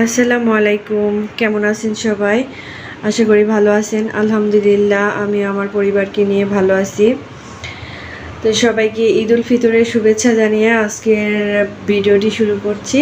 আসসালামু আলাইকুম। কেমন আছেন সবাই? আশা করি ভালো আছেন। আলহামদুলিল্লাহ, আমি আমার পরিবারকে নিয়ে ভালো আছি। তো সবাইকে ঈদ উল ফিতরের শুভেচ্ছা জানিয়ে আজকের ভিডিওটি শুরু করছি।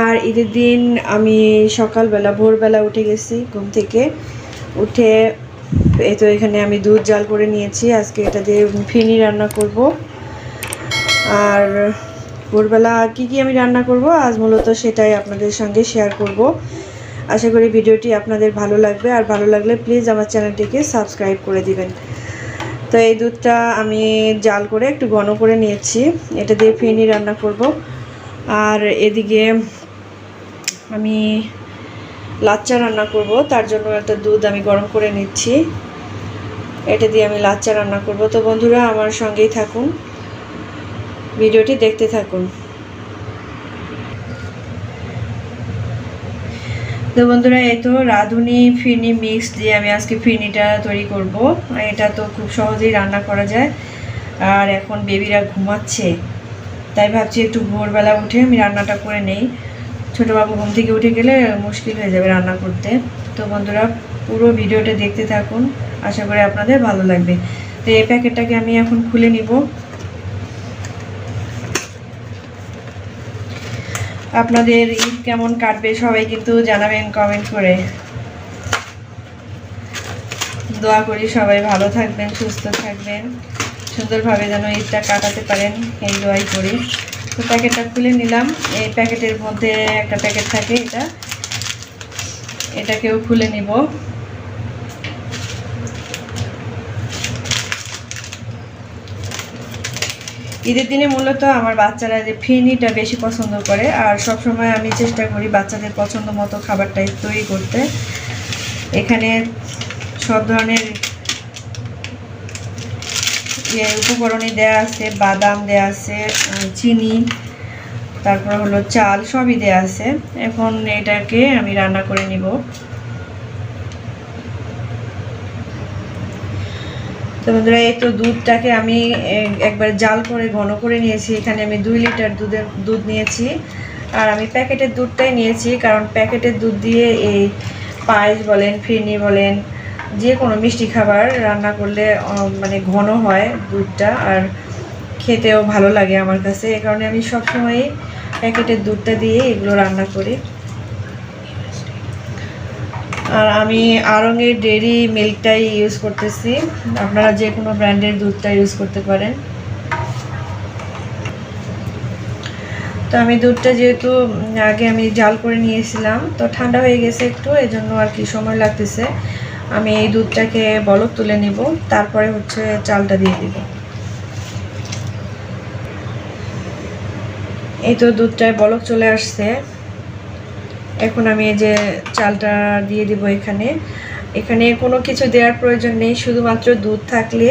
আর ঈদের দিন আমি সকালবেলা, ভোরবেলা উঠে গেছি ঘুম থেকে। উঠে এই তো এখানে আমি দুধ জাল করে নিয়েছি। আজকে এটা দিয়ে ফিনি রান্না করব। আর ভোরবেলা কি কি আমি রান্না করব, আজ মূলত সেটাই আপনাদের সঙ্গে শেয়ার করব। আশা করি ভিডিওটি আপনাদের ভালো লাগবে, আর ভালো লাগলে প্লিজ আমার চ্যানেলটিকে সাবস্ক্রাইব করে দিবেন। তো এই দুধটা আমি জাল করে একটু ঘন করে নিয়েছি, এটা দিয়ে ফেনি রান্না করব। আর এদিকে আমি লাচ্চা রান্না করব, তার জন্য একটা দুধ আমি গরম করে নিচ্ছি। এটা দিয়ে আমি লাচ্চা রান্না করব। তো বন্ধুরা আমার সঙ্গেই থাকুন। ভিডিওটি দেখতে থাকুন। তো বন্ধুরা, এই তো রাঁধুনি ফিরনি মিক্স দিয়ে আমি আজকে ফিরনিটা তৈরি করব। এটা তো খুব সহজেই রান্না করা যায়। আর এখন বেবিরা ঘুমাচ্ছে। তাই ভাবছি একটু ভোরবেলা উঠে আমি রান্নাটা করে নেই। ছোটো বাবু ঘুম থেকে উঠে গেলে মুশকিল হয়ে যাবে রান্না করতে। তো বন্ধুরা, পুরো ভিডিওটা দেখতে থাকুন। আশা করি আপনাদের ভালো লাগবে। তো এই প্যাকেটটাকে আমি এখন খুলে নিব। আপনাদের ঈদ কেমন কাটবে সবাই কিন্তু জানাবেন কমেন্ট করে। দোয়া করি সবাই ভালো থাকবেন, সুস্থ থাকবেন, সুন্দরভাবে যেন ঈদটা কাটাতে পারেন, এই দোয়াই করি। তো প্যাকেটটা খুলে নিলাম। এই প্যাকেটের মধ্যে একটা প্যাকেট থাকে এটা। এটাকেও খুলে নিব। ঈদের দিনে মূলত আমার বাচ্চারা যে ফিরনিটা বেশি পছন্দ করে, আর সব সময় আমি চেষ্টা করি বাচ্চাদের পছন্দ মতো খাবারটাই তৈরি করতে। এখানে সব ধরনের ইয়ে উপকরণই দেয়া আছে, বাদাম দেয়া আছে চিনি, তারপর হলো চাল সবই দেয়া আছে। এখন এটাকে আমি রান্না করে নিব। তো বন্ধুরা, এই তো দুধটাকে আমি একবার জাল করে, ঘন করে নিয়েছি। এখানে আমি দুই লিটার দুধের দুধ নিয়েছি। আর আমি প্যাকেটের দুধটাই নিয়েছি, কারণ প্যাকেটের দুধ দিয়ে এই পায়েস বলেন, ফিরনি বলেন, যে কোনো মিষ্টি খাবার রান্না করলে মানে ঘন হয় দুধটা, আর খেতেও ভালো লাগে আমার কাছে। এ কারণে আমি সবসময়ই প্যাকেটের দুধটা দিয়ে এগুলো রান্না করি। আর আমি আরঙের ডেরি মিল্কটাই ইউজ করতেছি। আপনারা যে কোনো ব্র্যান্ডের দুধটা ইউজ করতে পারেন। তো আমি দুধটা যেহেতু আগে আমি জাল করে নিয়েছিলাম, তো ঠান্ডা হয়ে গেছে একটু এই জন্য আর কি সময় লাগতেছে। আমি এই দুধটাকে বলক তুলে নিব, তারপরে হচ্ছে চালটা দিয়ে দিব। এই তো দুধটায় বলক চলে আসছে। এখন আমি এই যে চালটা দিয়ে দিব এখানে। এখানে কোনো কিছু দেওয়ার প্রয়োজন নেই, শুধুমাত্র দুধ থাকলে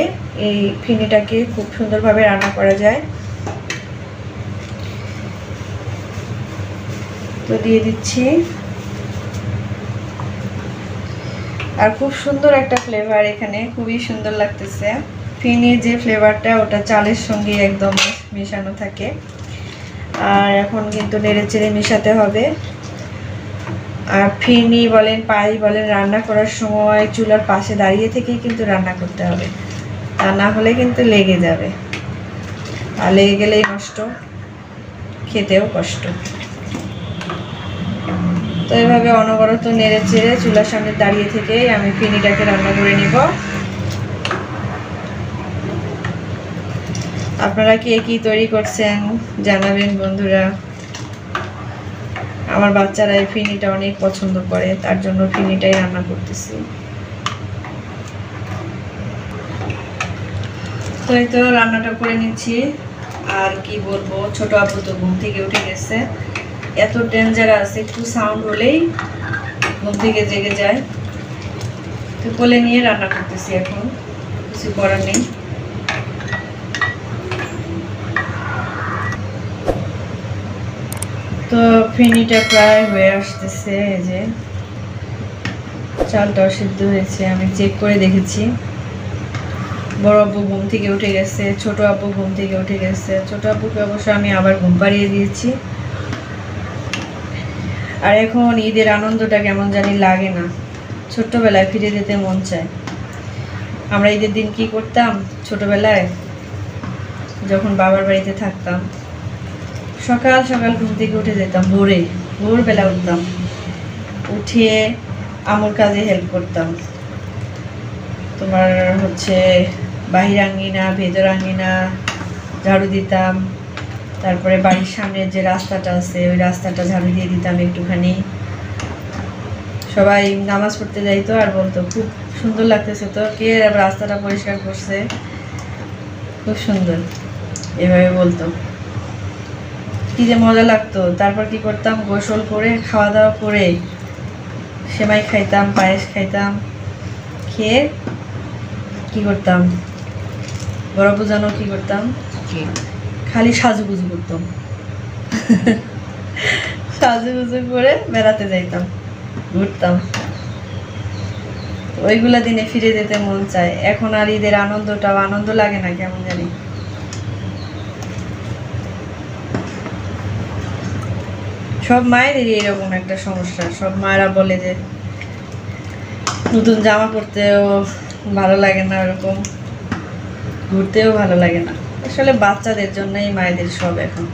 এই ফিনিটাকে খুব সুন্দরভাবে রান্না করা যায়। তো দিয়ে দিচ্ছি। আর খুব সুন্দর একটা ফ্লেভার এখানে, খুবই সুন্দর লাগতেছে। ফিনির যে ফ্লেভারটা ওটা চালের সঙ্গে একদম মেশানো থাকে। আর এখন কিন্তু নেড়ে চেড়ে মেশাতে হবে। আর ফিরনি বলেন পায়েস বলেন, রান্না করার সময় চুলার পাশে দাঁড়িয়ে থেকেই কিন্তু রান্না করতে হবে। তা না হলে কিন্তু লেগে যাবে। আর লেগে গেলেই নষ্ট, খেতেও কষ্ট। তো এভাবে অনবরত নেড়ে চেড়ে চুলার সামনে দাঁড়িয়ে থেকেই আমি ফিনিটাকে রান্না করে নিব। আপনারা কে কি তৈরি করছেন জানাবেন বন্ধুরা। আমার বাচ্চারা এই ফিনিটা অনেক পছন্দ করে, তার জন্য ফিনিটাই রান্না করতেছি। তো এই তো রান্নাটা করে নিচ্ছি। আর কি বলব, ছোট আপু তো ঘুম থেকে উঠে গেছে। এত ডেঞ্জার আছে, একটু সাউন্ড হলেই ঘুম থেকে জেগে যায়। তো কোলে নিয়ে রান্না করতেছি এখন, কিছু করার নেই। তো ফেনিটা প্রায় হয়ে আসতেছে, এই যে। চালটাও সিদ্ধ হয়েছে, আমি চেক করে দেখেছি। বড় আব্বু ঘুম থেকে উঠে গেছে, ছোট আব্বু ঘুম থেকে উঠে গেছে। ছোট আব্বুকে অবশ্য আমি আবার ঘুম পাড়িয়ে দিয়েছি। আর এখন ঈদের আনন্দটা কেমন জানি লাগে না। ছোট্টবেলায় ফিরে যেতে মন চায়। আমরা ঈদের দিন কি করতাম? ছোটবেলায় যখন বাবার বাড়িতে থাকতাম। সকাল সকাল ঘুম থেকে উঠে যেতাম, ভোরে, ভোরবেলা উঠতাম। উঠিয়ে আমুর কাজে হেল্প করতাম। তোমার হচ্ছে বাহির আঙ্গিনা, ভেতর আঙ্গিনা, ঝাড়ু দিতাম। তারপরে বাড়ির সামনের যে রাস্তাটা আছে, ওই রাস্তাটা ঝাড়ু দিয়ে দিতাম একটুখানি। সবাই নামাজ পড়তে যাইতো আর বলতো, খুব সুন্দর লাগতেছে তো, কে রাস্তাটা পরিষ্কার করছে? খুব সুন্দর, এভাবে বলতো। কি যে মজা লাগতো। তারপর কি করতাম? গোসল করে খাওয়া দাওয়া করে সেমাই খাইতাম পায়েস খাইতাম খেয়ে কি করতাম? বড় পূজানো কি করতাম? খালি সাজুগুজু করতাম। সাজুগুজু করে বেড়াতে যাইতাম ঘুরতাম। ওইগুলা দিনে ফিরে যেতে মন চায়। এখন আর ঈদের আনন্দটাও আনন্দ লাগে না কেমন জানি। সব মায়েদেরই এরকম একটা সমস্যা। সব মায়েরা বলে যে, নতুন জামা পরতেও ভালো লাগে না ওরকম। ঘুরতেও ভালো লাগে না। আসলে বাচ্চাদের জন্যই মায়েদের সব এখন।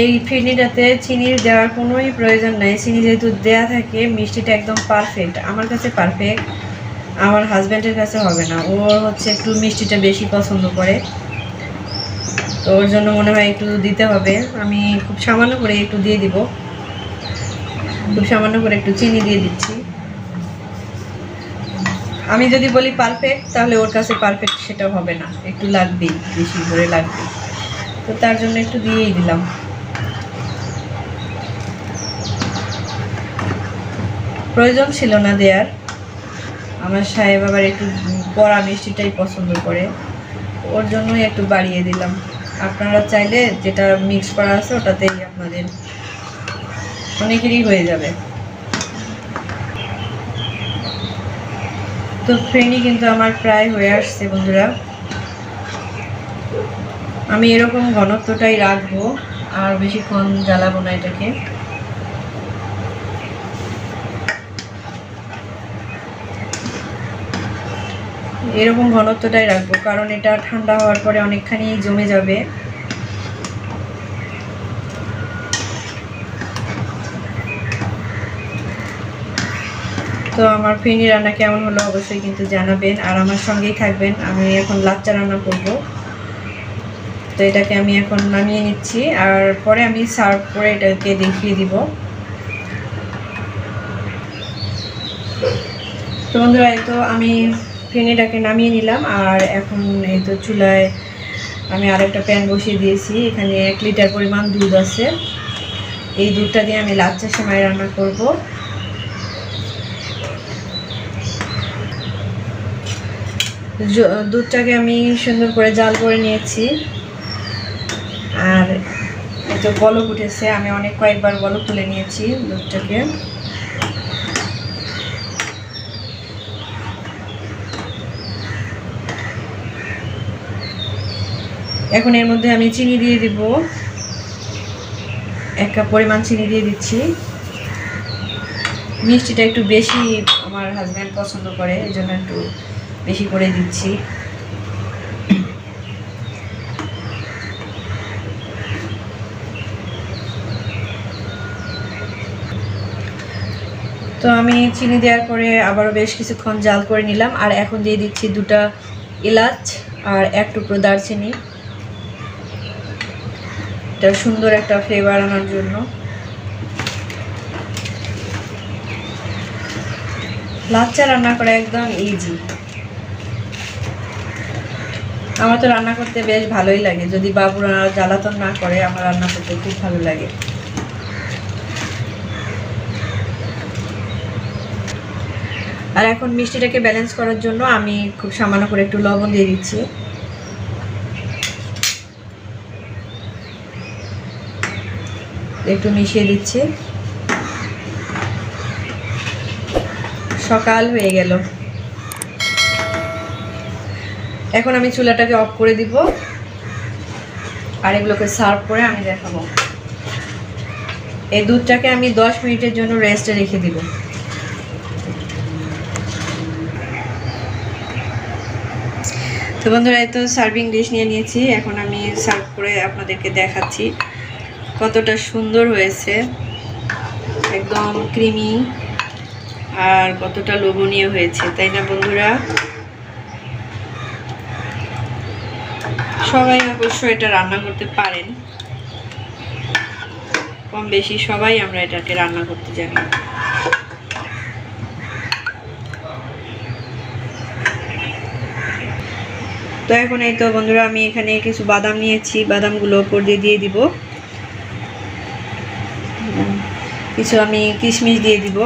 এই ফিরনিটাতে চিনি দেওয়ার কোনোই প্রয়োজন নাই। চিনি যেহেতু দেয়া থাকে, মিষ্টিটা একদম পারফেক্ট আমার কাছে পারফেক্ট আমার হাজব্যান্ডের কাছে হবে না। ও হচ্ছে একটু মিষ্টিটা বেশি পছন্দ করে। তো ওর জন্য মনে হয় একটু দিতে হবে। আমি খুব সামান্য করে একটু দিয়ে দিব। খুব সামান্য করে একটু চিনি দিয়ে দিচ্ছি। আমি যদি বলি পারফেক্ট তাহলে ওর কাছে পারফেক্ট সেটা হবে না। একটু লাগবেই বেশি করে লাগবে। তো তার জন্য একটু দিয়েই দিলাম। প্রয়োজন ছিল না দেয়ার। আমার সাহেব আবার একটু কড়া মিষ্টিটাই পছন্দ করে। ওর জন্যই একটু বাড়িয়ে দিলাম। আপনারা চাইলে যেটা মিক্স করা আছে ওটাতেই আপনাদের অনেকেরই হয়ে যাবে। তো ফ্রেন্ডই কিন্তু আমার প্রায় হয়ে আসছে বন্ধুরা। আমি এরকম ঘনত্বটাই রাখব আর বেশিক্ষণ জ্বালাবো না এটাকে। এরকম ঘনত্বটাই রাখব, কারণ এটা ঠান্ডা হওয়ার পরে অনেকখানি জমে যাবে। তো আমার ফিনি রান্না কেমন হলো অবশ্যই কিন্তু জানাবেন, আর আমার সঙ্গেই থাকবেন, আমি এখন লাচ্চা রান্না করব। তো এটাকে আমি এখন নামিয়ে নিচ্ছি, আর পরে আমি সার্ভ করে এটাকে দেখিয়ে দিব। তো বন্ধুরা, এই তো আমি ফেনিটাকে নামিয়ে নিলাম, আর এখন এই তো চুলায় আমি আরেকটা প্যান বসিয়ে দিয়েছি। এখানে এক লিটার পরিমাণ দুধ আছে। এই দুধটা দিয়ে আমি লাচ্চা সেমাই রান্না করব। দুধটাকে আমি সুন্দর করে জাল করে নিয়েছি। আর এই তো বলক উঠেছে, আমি অনেক কয়েকবার বলক তুলে নিয়েছি দুধটাকে। এখন এর মধ্যে আমি চিনি দিয়ে দিব। এক কাপ পরিমাণ চিনি দিয়ে দিচ্ছি। মিষ্টিটা একটু বেশি আমার হাজব্যান্ড পছন্দ করে এই জন্য একটু বেশি করে দিচ্ছি। তো আমি চিনি দেওয়ার পরে আবারও বেশ কিছুক্ষণ জাল করে নিলাম। আর এখন দিয়ে দিচ্ছি দুটা এলাচ আর এক টুকরো দারচিনি। এটা সুন্দর একটা ফ্লেভার আনার জন্য। লাচ্চা রান্না করা একদম ইজি আমার তো রান্না করতে বেশ ভালোই লাগে। যদি বাবুরা জ্বালাতন না করে, আমার রান্না করতে খুব ভালো লাগে। আর এখন মিষ্টিটাকে ব্যালেন্স করার জন্য আমি খুব সামান্য করে একটু লবণ দিয়ে দিচ্ছি। একটু মিশিয়ে দিচ্ছি। সকাল হয়ে গেল। এখন আমি চুলাটাকে অফ করে দিব। আর এগুলোকে সার্ভ করে আমি দেখাবো। এই দুধটাকে আমি দশ মিনিটের জন্য রেস্টে রেখে দিব। তো বন্ধুরা, এই তো সার্ভিং ডিশ নিয়ে নিয়েছি। এখন আমি সার্ভ করে আপনাদেরকে দেখাচ্ছি। কতটা সুন্দর হয়েছে। একদম ক্রিমি আর কতটা লোভনীয় হয়েছে, তাই না বন্ধুরা? সবাই অবশ্য এটা রান্না করতে পারেন। কম বেশি সবাই আমরা এটাকে রান্না করতে জানি। তো এখন এই তো বন্ধুরা আমি এখানে কিছু বাদাম নিয়েছি, বাদামগুলো ওপর দিয়ে দিয়ে দিব। কিছু আমি কিশমিশ দিয়ে দিব।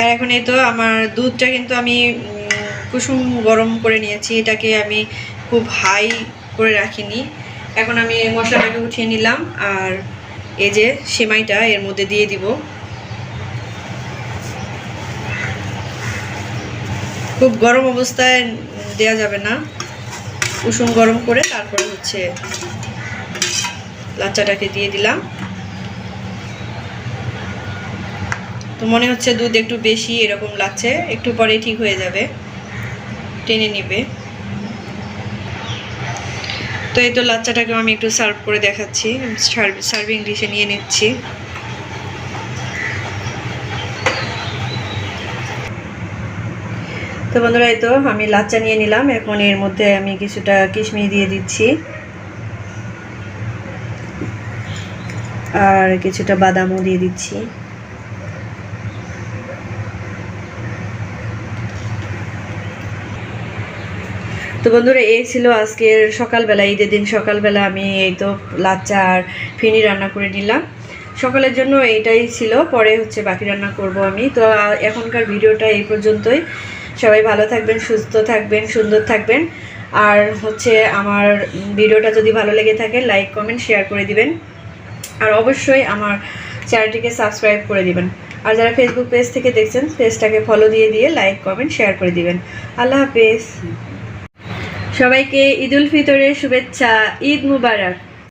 আর এখন এই তো আমার দুধটা কিন্তু আমি কুসুম গরম করে নিয়েছি। এটাকে আমি খুব হাই করে রাখিনি। এখন আমি মশলাটাকে উঠিয়ে নিলাম। আর এই যে সেমাইটা এর মধ্যে দিয়ে দিব। খুব গরম অবস্থায় দেয়া যাবে না। কুসুম গরম করে তারপরে হচ্ছে লাচ্চাটাকে দিয়ে দিলাম। তো মনে হচ্ছে দুধ একটু বেশি এরকম লাগছে, একটু পরে ঠিক হয়ে যাবে, টেনে নিবে। তো এই তো লাচ্চাটাকেও আমি একটু সার্ভ করে দেখাচ্ছি সার্ভিং ডিশে নিয়ে নিচ্ছি। তো বন্ধুরা, এই তো আমি লাচ্চা নিয়ে নিলাম। এখন এর মধ্যে আমি কিছুটা কিশমিশ দিয়ে দিচ্ছি। আর কিছুটা বাদামও দিয়ে দিচ্ছি। তো বন্ধুরা, এই ছিল আজকের সকালবেলা, ঈদের দিন সকালবেলা আমি এই তো লাচ্চা আর ফিনি রান্না করে নিলাম। সকালের জন্য এইটাই ছিল, পরে হচ্ছে বাকি রান্না করব আমি। তো এখনকার ভিডিওটা এই পর্যন্তই। সবাই ভালো থাকবেন, সুস্থ থাকবেন, সুন্দর থাকবেন। আর হচ্ছে আমার ভিডিওটা যদি ভালো লেগে থাকে লাইক কমেন্ট শেয়ার করে দিবেন। আর অবশ্যই আমার চ্যানেলটিকে সাবস্ক্রাইব করে দিবেন। আর যারা ফেসবুক পেজ থেকে দেখছেন পেজটাকে ফলো দিয়ে দিয়ে লাইক কমেন্ট শেয়ার করে দিবেন। আল্লাহ হাফেজ। সবাইকে ঈদ উল ফিতরের শুভেচ্ছা, ঈদ মুবারক।